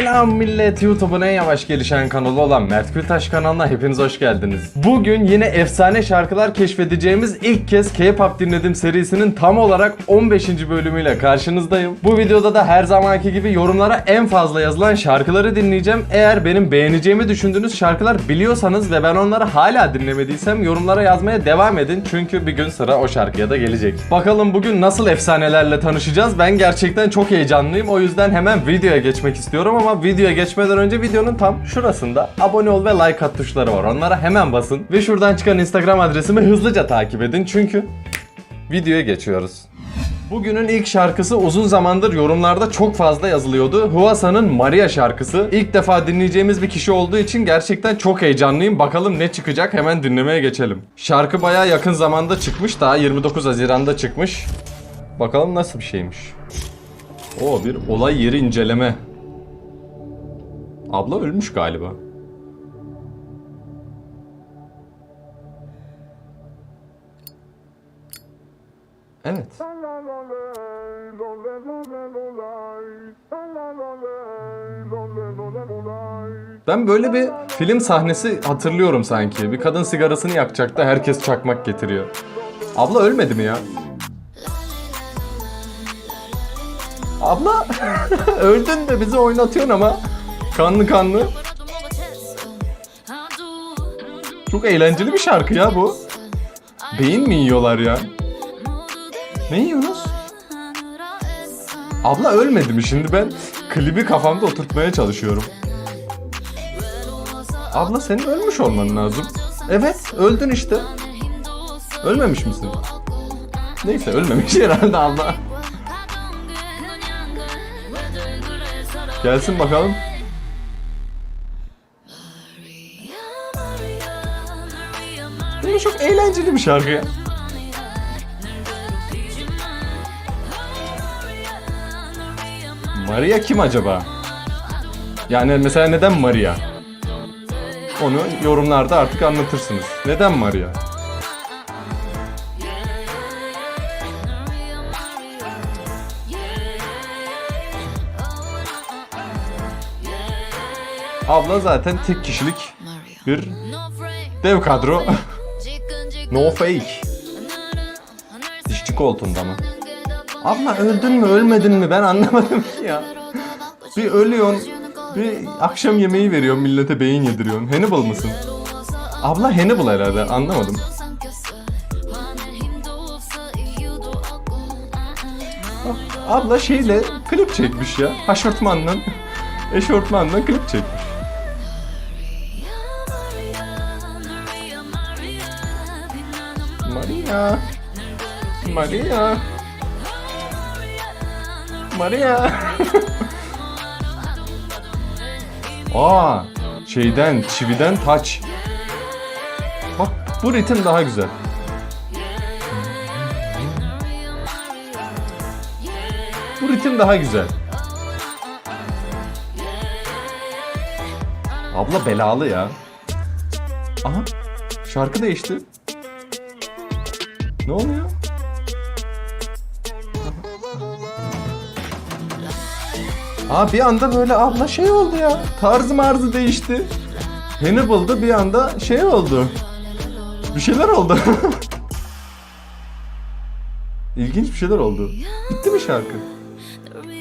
Selam millet YouTube'un en yavaş gelişen kanalı olan Mert Gültaş kanalına hepiniz hoş geldiniz. Bugün yine efsane şarkılar keşfedeceğimiz ilk kez K-pop dinledim serisinin tam olarak 15. bölümüyle karşınızdayım. Bu videoda da her zamanki gibi yorumlara en fazla yazılan şarkıları dinleyeceğim. Eğer benim beğeneceğimi düşündüğünüz şarkılar biliyorsanız ve ben onları hala dinlemediysem yorumlara yazmaya devam edin. Çünkü bir gün sıra o şarkıya da gelecek. Bakalım bugün nasıl efsanelerle tanışacağız? Ben gerçekten çok heyecanlıyım. O yüzden hemen videoya geçmek istiyorum ama videoya geçmeden önce videonun tam şurasında abone ol ve like at tuşları var. Onlara hemen basın ve şuradan çıkan Instagram adresimi hızlıca takip edin. Çünkü videoya geçiyoruz. Bugünün ilk şarkısı uzun zamandır yorumlarda çok fazla yazılıyordu. Huasa'nın Maria şarkısı. İlk defa dinleyeceğimiz bir kişi olduğu için gerçekten çok heyecanlıyım. Bakalım ne çıkacak hemen dinlemeye geçelim. Şarkı baya yakın zamanda çıkmış. Daha 29 Haziran'da çıkmış. Bakalım nasıl bir şeymiş. O bir olay yeri inceleme. Abla ölmüş galiba. Evet. Ben böyle bir film sahnesi hatırlıyorum sanki. Bir kadın sigarasını yakacak da herkes çakmak getiriyor. Abla ölmedi mi ya? Abla öldün de bizi oynatıyorsun ama kanlı kanlı. Çok eğlenceli bir şarkı ya bu. Beyin mi yiyorlar ya? Ne yiyorsunuz? Abla ölmedi mi? Şimdi ben klibi kafamda oturtmaya çalışıyorum. Abla senin ölmüş olman lazım. Evet, öldün işte. Ölmemiş misin? Neyse ölmemiş herhalde abla. Gelsin bakalım. Çok eğlenceli bir şarkı ya. Maria kim acaba? Yani mesela neden Maria? Onu yorumlarda artık anlatırsınız. Neden Maria? Abla zaten tek kişilik bir dev kadro. no fake. Dişçi koltuğunda mı? Abla öldün mü ölmedin mi ben anlamadım ki ya. Bir ölüyorsun, bir akşam yemeği veriyorsun millete beyin yediriyorsun. Hannibal mısın? Abla Hannibal herhalde anlamadım. Abla şeyle klip çekmiş ya. Haşortmanla, eşortmanla klip çekmiş. Maria. Maria. Maria. Aa, şeyden, çividen taç. Bak bu ritim daha güzel. Bu ritim daha güzel. Abla belalı ya. Aha, şarkı değişti. Ne oluyor? Aa bir anda böyle abla şey oldu ya. Tarzı marzı değişti. Hannibal'da bir anda şey oldu. Bir şeyler oldu. İlginç bir şeyler oldu. Bitti mi şarkı?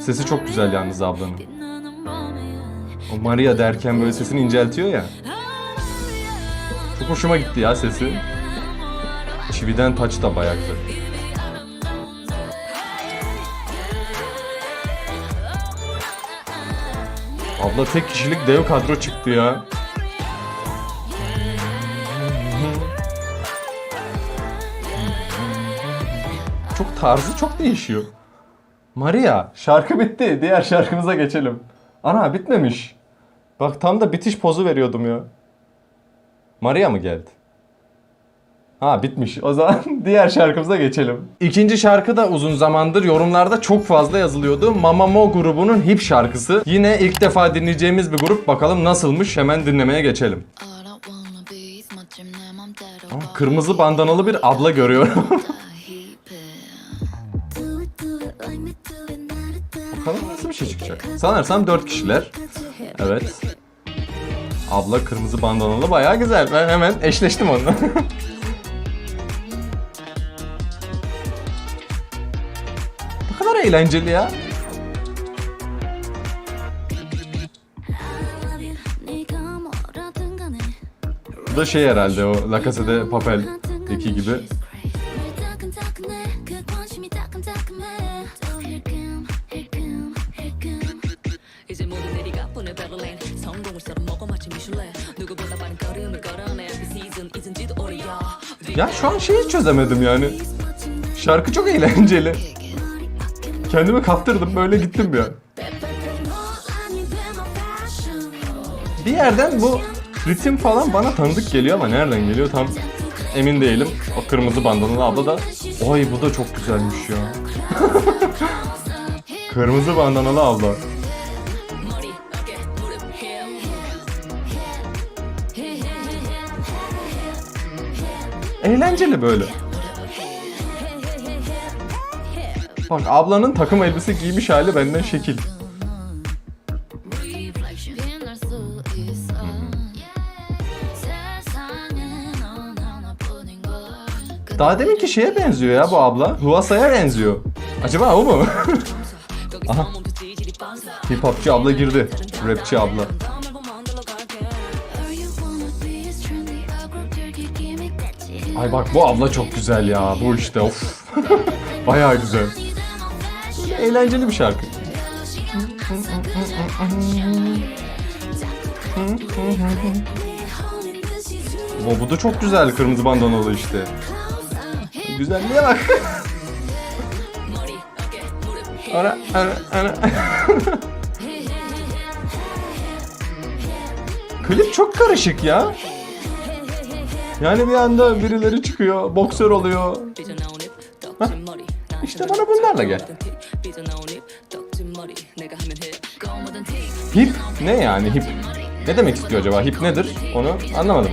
Sesi çok güzel yalnız ablanın. O Maria derken böyle sesini inceltiyor ya. Çok hoşuma gitti ya sesi. Çividen taç da bayağı. Abla tek kişilik dev kadro çıktı ya. Çok tarzı çok değişiyor. Maria, şarkı bitti. Diğer şarkımıza geçelim. Ana bitmemiş. Bak tam da bitiş pozu veriyordum ya. Maria mı geldi? Ha bitmiş. O zaman diğer şarkımıza geçelim. İkinci şarkı da uzun zamandır yorumlarda çok fazla yazılıyordu. Mamamo grubunun hip şarkısı. Yine ilk defa dinleyeceğimiz bir grup. Bakalım nasılmış hemen dinlemeye geçelim. Aa, kırmızı bandanalı bir abla görüyorum. Bakalım nasıl bir kişi çıkacak. Sanırsam 4 kişiler. Evet. Abla kırmızı bandanalı bayağı güzel. Ben hemen eşleştim onunla. kadar eğlenceli ya. Bu da şey herhalde o La Casa de Papel'deki gibi. Ya şu an şeyi çözemedim yani. Şarkı çok eğlenceli. Kendimi kaptırdım böyle gittim bir yani. Bir yerden bu ritim falan bana tanıdık geliyor ama nereden geliyor tam emin değilim. O kırmızı bandanalı abla da oy bu da çok güzelmiş ya. kırmızı bandanalı abla. Eğlenceli böyle. Bak ablanın takım elbise giymiş hali benden şekil. Daha deminki şeye benziyor ya bu abla. Huasa'ya benziyor. Acaba o mu? Aha. Hip hopçı abla girdi. Rapçi abla. Ay bak bu abla çok güzel ya. Bu işte of. Bayağı güzel eğlenceli bir şarkı. Ama bu da çok güzel kırmızı bandanalı işte. Güzelliğe bak. Ara ara ara. Klip çok karışık ya. Yani bir anda birileri çıkıyor, boksör oluyor. Hah. İşte bana bunlarla gel. Hip ne yani hip? Ne demek istiyor acaba? Hip nedir? Onu anlamadım.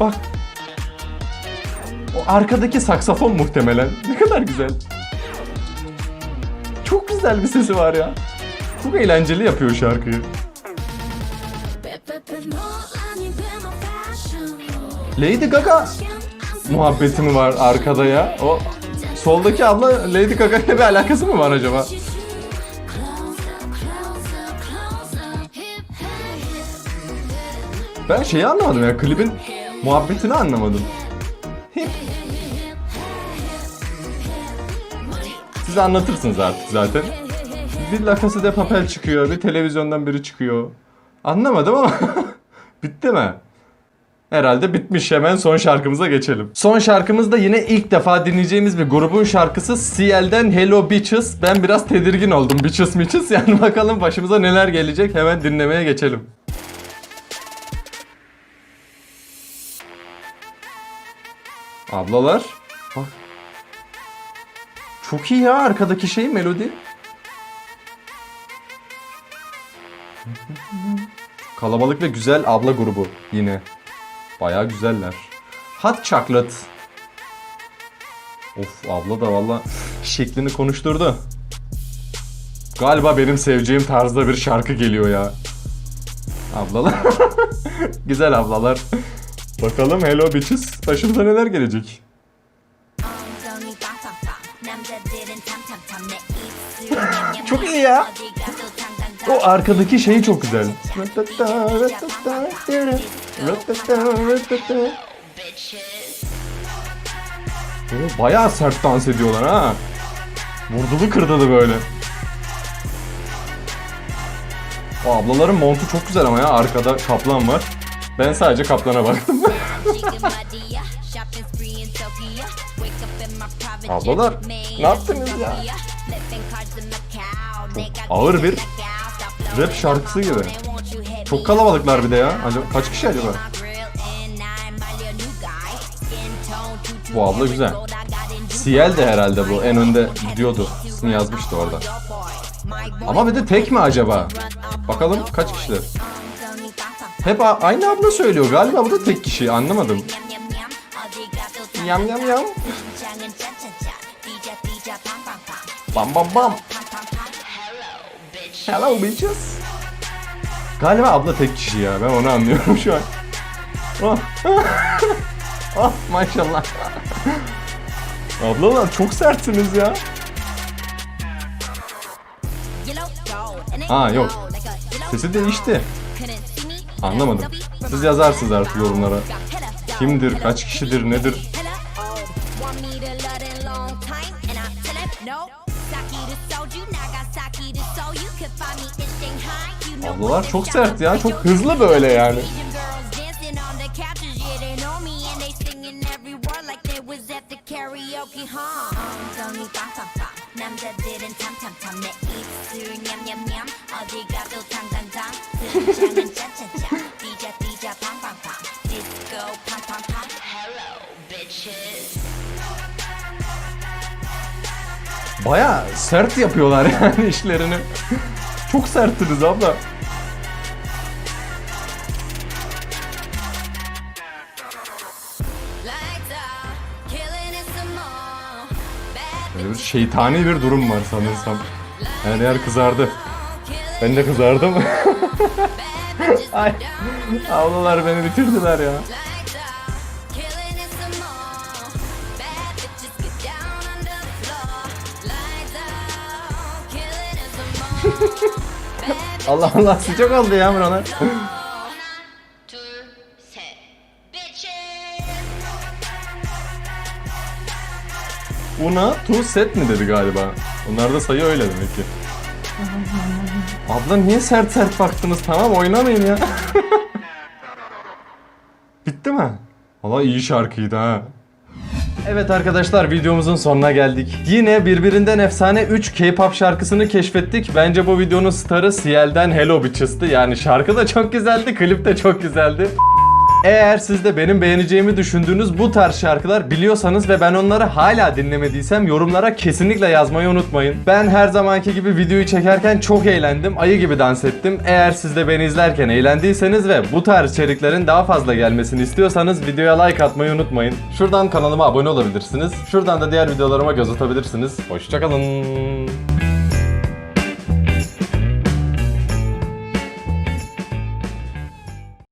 Bak. O arkadaki saksafon muhtemelen. Ne kadar güzel. Çok güzel bir sesi var ya. Çok eğlenceli yapıyor şarkıyı. Lady Gaga muhabbeti mi var arkada ya? O soldaki abla Lady Gaga ile bir alakası mı var acaba? Ben şeyi anlamadım ya klibin muhabbetini anlamadım. Hip. Size anlatırsınız artık zaten. Bir La Casa de Papel çıkıyor, bir televizyondan biri çıkıyor. Anlamadım ama bitti mi? Herhalde bitmiş. Hemen son şarkımıza geçelim. Son şarkımız da yine ilk defa dinleyeceğimiz bir grubun şarkısı CL'den Hello Bitches. Ben biraz tedirgin oldum. Bitches Mitches. Yani bakalım başımıza neler gelecek. Hemen dinlemeye geçelim. Ablalar. Bak. Çok iyi ya arkadaki şey melodi. Kalabalık ve güzel abla grubu yine. Baya güzeller. Hot chocolate. Of abla da valla şeklini konuşturdu. Galiba benim seveceğim tarzda bir şarkı geliyor ya. Ablalar. Güzel ablalar. Bakalım Hello Bitches başımıza neler gelecek. Çok iyi ya. O arkadaki şeyi çok güzel. Böyle bayağı sert dans ediyorlar ha. Vurdulu kırdılı böyle. O ablaların montu çok güzel ama ya arkada kaplan var. Ben sadece kaplana baktım. Ablalar ne yaptınız ya? Çok ağır bir Rap şarkısı gibi. Çok kalabalıklar bir de ya. Acaba, kaç kişi acaba? Bu abla güzel. Siyel de herhalde bu. En önde diyordu. Sizin yazmıştı orada. Ama bir de tek mi acaba? Bakalım kaç kişiler? Hep aynı abla söylüyor. Galiba bu da tek kişi. Anlamadım. Yam yam yam. Bam bam bam. Hello bitches. Galiba abla tek kişi ya. Ben onu anlıyorum şu an. Oh. oh maşallah. Ablalar çok sertsiniz ya. Aa yok. Sesi değişti. Anlamadım. Siz yazarsınız artık yorumlara. Kimdir, kaç kişidir, nedir? tablolar. Çok sert ya. Çok hızlı böyle yani. Baya sert yapıyorlar yani işlerini. Çok serttiniz abla. Şeytani bir durum var sanırsam. Her yer kızardı. Ben de kızardım. Ay, ablalar beni bitirdiler ya. Allah Allah sıcak oldu ya buralar. Una tu set mi dedi galiba. Onlarda sayı öyle demek ki. Abla niye sert sert baktınız? Tamam oynamayın ya. Bitti mi? Valla iyi şarkıydı ha. Evet arkadaşlar videomuzun sonuna geldik. Yine birbirinden efsane 3 K-pop şarkısını keşfettik. Bence bu videonun starı Ciel'den Hello Bitches'tı. Yani şarkı da çok güzeldi, klip de çok güzeldi. Eğer siz de benim beğeneceğimi düşündüğünüz bu tarz şarkılar biliyorsanız ve ben onları hala dinlemediysem yorumlara kesinlikle yazmayı unutmayın. Ben her zamanki gibi videoyu çekerken çok eğlendim. Ayı gibi dans ettim. Eğer siz de beni izlerken eğlendiyseniz ve bu tarz içeriklerin daha fazla gelmesini istiyorsanız videoya like atmayı unutmayın. Şuradan kanalıma abone olabilirsiniz. Şuradan da diğer videolarıma göz atabilirsiniz. Hoşçakalın.